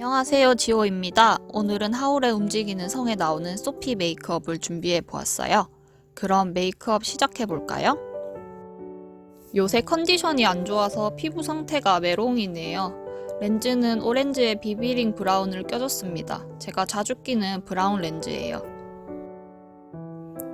안녕하세요 지호입니다. 오늘은 하울의 움직이는 성에 나오는 소피 메이크업을 준비해 보았어요. 그럼 메이크업 시작해 볼까요? 요새 컨디션이 안 좋아서 피부 상태가 메롱이네요. 렌즈는 오렌지의 비비링 브라운을 껴줬습니다. 제가 자주 끼는 브라운 렌즈예요.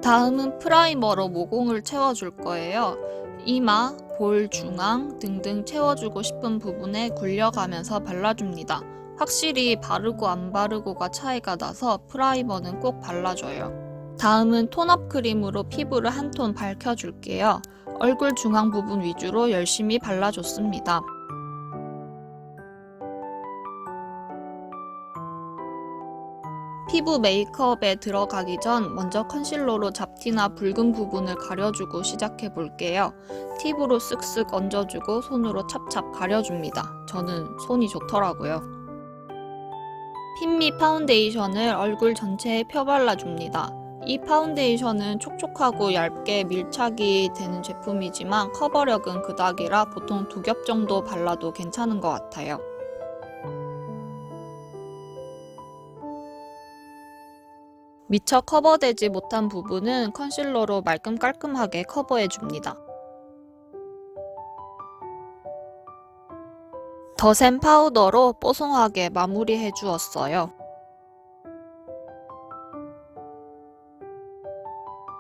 다음은 프라이머로 모공을 채워줄 거예요. 이마, 볼 중앙 등등 채워주고 싶은 부분에 굴려가면서 발라줍니다. 확실히 바르고 안 바르고가 차이가 나서 프라이머는 꼭 발라줘요. 다음은 톤업 크림으로 피부를 한 톤 밝혀줄게요. 얼굴 중앙 부분 위주로 열심히 발라줬습니다. 피부 메이크업에 들어가기 전 먼저 컨실러로 잡티나 붉은 부분을 가려주고 시작해 볼게요. 팁으로 쓱쓱 얹어주고 손으로 찹찹 가려줍니다. 저는 손이 좋더라고요. 핀미 파운데이션을 얼굴 전체에 펴발라줍니다. 이 파운데이션은 촉촉하고 얇게 밀착이 되는 제품이지만 커버력은 그닥이라 보통 두 겹 정도 발라도 괜찮은 것 같아요. 미처 커버되지 못한 부분은 컨실러로 말끔 깔끔하게 커버해줍니다. 더 센 파우더로 뽀송하게 마무리해 주었어요.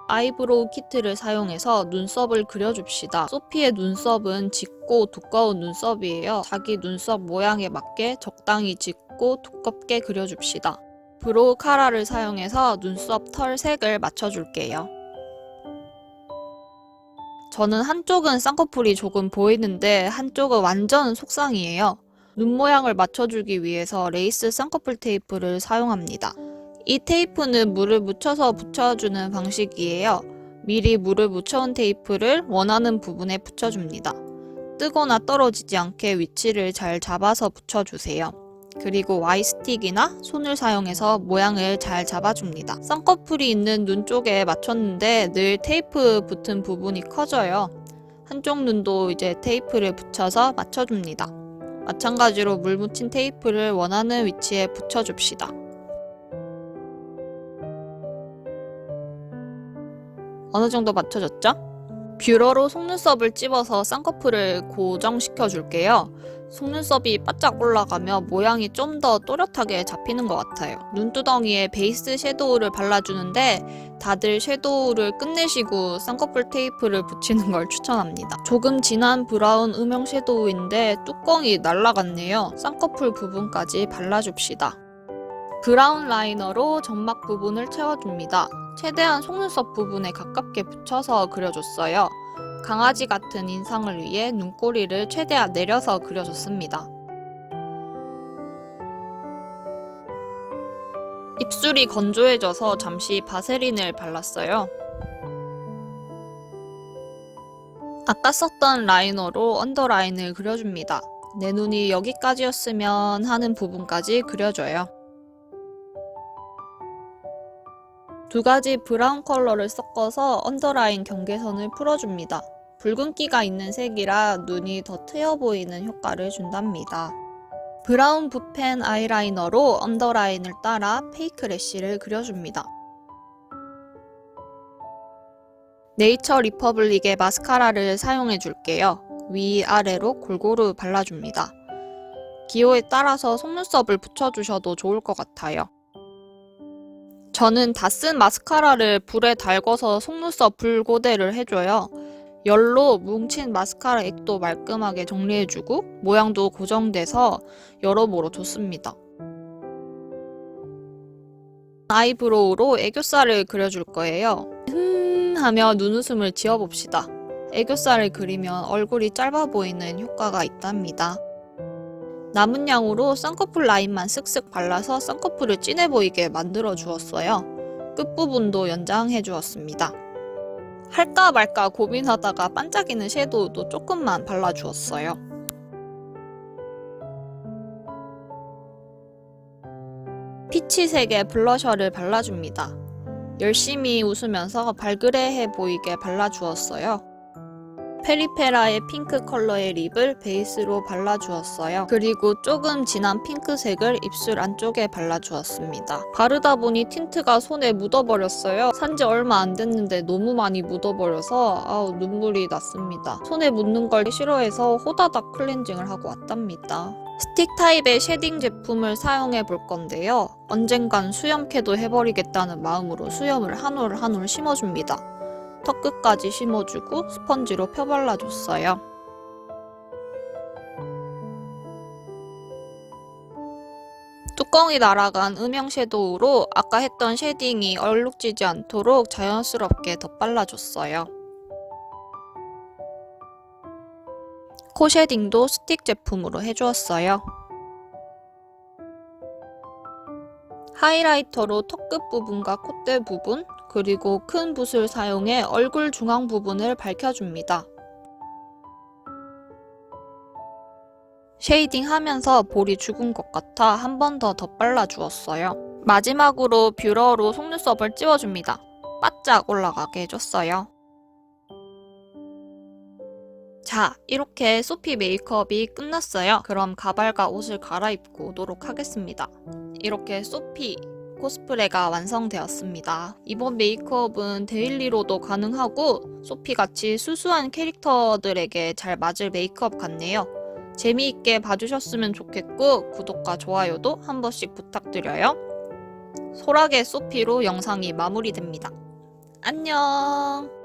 아이브로우 키트를 사용해서 눈썹을 그려줍시다. 소피의 눈썹은 짙고 두꺼운 눈썹이에요. 자기 눈썹 모양에 맞게 적당히 짙고 두껍게 그려줍시다. 브로우 카라를 사용해서 눈썹 털 색을 맞춰줄게요. 저는 한쪽은 쌍꺼풀이 조금 보이는데 한쪽은 완전 속상이에요. 눈 모양을 맞춰주기 위해서 레이스 쌍꺼풀 테이프를 사용합니다. 이 테이프는 물을 묻혀서 붙여주는 방식이에요. 미리 물을 묻혀온 테이프를 원하는 부분에 붙여줍니다. 뜨거나 떨어지지 않게 위치를 잘 잡아서 붙여주세요. 그리고 Y스틱이나 손을 사용해서 모양을 잘 잡아줍니다. 쌍꺼풀이 있는 눈 쪽에 맞췄는데 늘 테이프 붙은 부분이 커져요. 한쪽 눈도 이제 테이프를 붙여서 맞춰줍니다. 마찬가지로 물 묻힌 테이프를 원하는 위치에 붙여줍시다. 어느 정도 맞춰졌죠? 뷰러로 속눈썹을 찝어서 쌍꺼풀을 고정시켜 줄게요. 속눈썹이 바짝 올라가며 모양이 좀 더 또렷하게 잡히는 것 같아요. 눈두덩이에 베이스 섀도우를 발라주는데 다들 섀도우를 끝내시고 쌍꺼풀 테이프를 붙이는 걸 추천합니다. 조금 진한 브라운 음영 섀도우인데 뚜껑이 날라갔네요. 쌍꺼풀 부분까지 발라줍시다. 브라운 라이너로 점막 부분을 채워줍니다. 최대한 속눈썹 부분에 가깝게 붙여서 그려줬어요. 강아지 같은 인상을 위해 눈꼬리를 최대한 내려서 그려줬습니다. 입술이 건조해져서 잠시 바세린을 발랐어요. 아까 썼던 라이너로 언더라인을 그려줍니다. 내 눈이 여기까지였으면 하는 부분까지 그려줘요. 두 가지 브라운 컬러를 섞어서 언더라인 경계선을 풀어줍니다. 붉은기가 있는 색이라 눈이 더 트여 보이는 효과를 준답니다. 브라운 붓펜 아이라이너로 언더라인을 따라 페이크 래쉬를 그려줍니다. 네이처 리퍼블릭의 마스카라를 사용해 줄게요. 위아래로 골고루 발라줍니다. 기호에 따라서 속눈썹을 붙여주셔도 좋을 것 같아요. 저는 다 쓴 마스카라를 불에 달궈서 속눈썹 불고데를 해줘요. 열로 뭉친 마스카라 액도 말끔하게 정리해주고 모양도 고정돼서 여러모로 좋습니다. 아이브로우로 애교살을 그려줄 거예요. 흠 하며 눈웃음을 지어봅시다. 애교살을 그리면 얼굴이 짧아 보이는 효과가 있답니다. 남은 양으로 쌍꺼풀 라인만 쓱쓱 발라서 쌍꺼풀을 진해 보이게 만들어 주었어요. 끝부분도 연장해 주었습니다. 할까 말까 고민하다가 반짝이는 섀도우도 조금만 발라주었어요. 피치색의 블러셔를 발라줍니다. 열심히 웃으면서 발그레해 보이게 발라주었어요. 페리페라의 핑크 컬러의 립을 베이스로 발라주었어요. 그리고 조금 진한 핑크색을 입술 안쪽에 발라주었습니다. 바르다 보니 틴트가 손에 묻어버렸어요. 산지 얼마 안 됐는데 너무 많이 묻어버려서 아우 눈물이 났습니다. 손에 묻는 걸 싫어해서 호다닥 클렌징을 하고 왔답니다. 스틱 타입의 쉐딩 제품을 사용해 볼 건데요. 언젠간 수염캐도 해버리겠다는 마음으로 수염을 한 올 한 올 심어줍니다. 턱 끝까지 심어주고 스펀지로 펴발라줬어요. 뚜껑이 날아간 음영 섀도우로 아까 했던 쉐딩이 얼룩지지 않도록 자연스럽게 덧발라줬어요. 코 쉐딩도 스틱 제품으로 해주었어요. 하이라이터로 턱 끝 부분과 콧대 부분, 그리고 큰 붓을 사용해 얼굴 중앙 부분을 밝혀줍니다. 쉐이딩 하면서 볼이 죽은 것 같아 한 번 더 덧발라 주었어요. 마지막으로 뷰러로 속눈썹을 찝어줍니다. 바짝 올라가게 해줬어요. 자, 이렇게 소피 메이크업이 끝났어요. 그럼 가발과 옷을 갈아입고 오도록 하겠습니다. 이렇게 소피 코스프레가 완성되었습니다. 이번 메이크업은 데일리로도 가능하고 소피같이 수수한 캐릭터들에게 잘 맞을 메이크업 같네요. 재미있게 봐주셨으면 좋겠고 구독과 좋아요도 한 번씩 부탁드려요. 소라게 소피로 영상이 마무리됩니다. 안녕!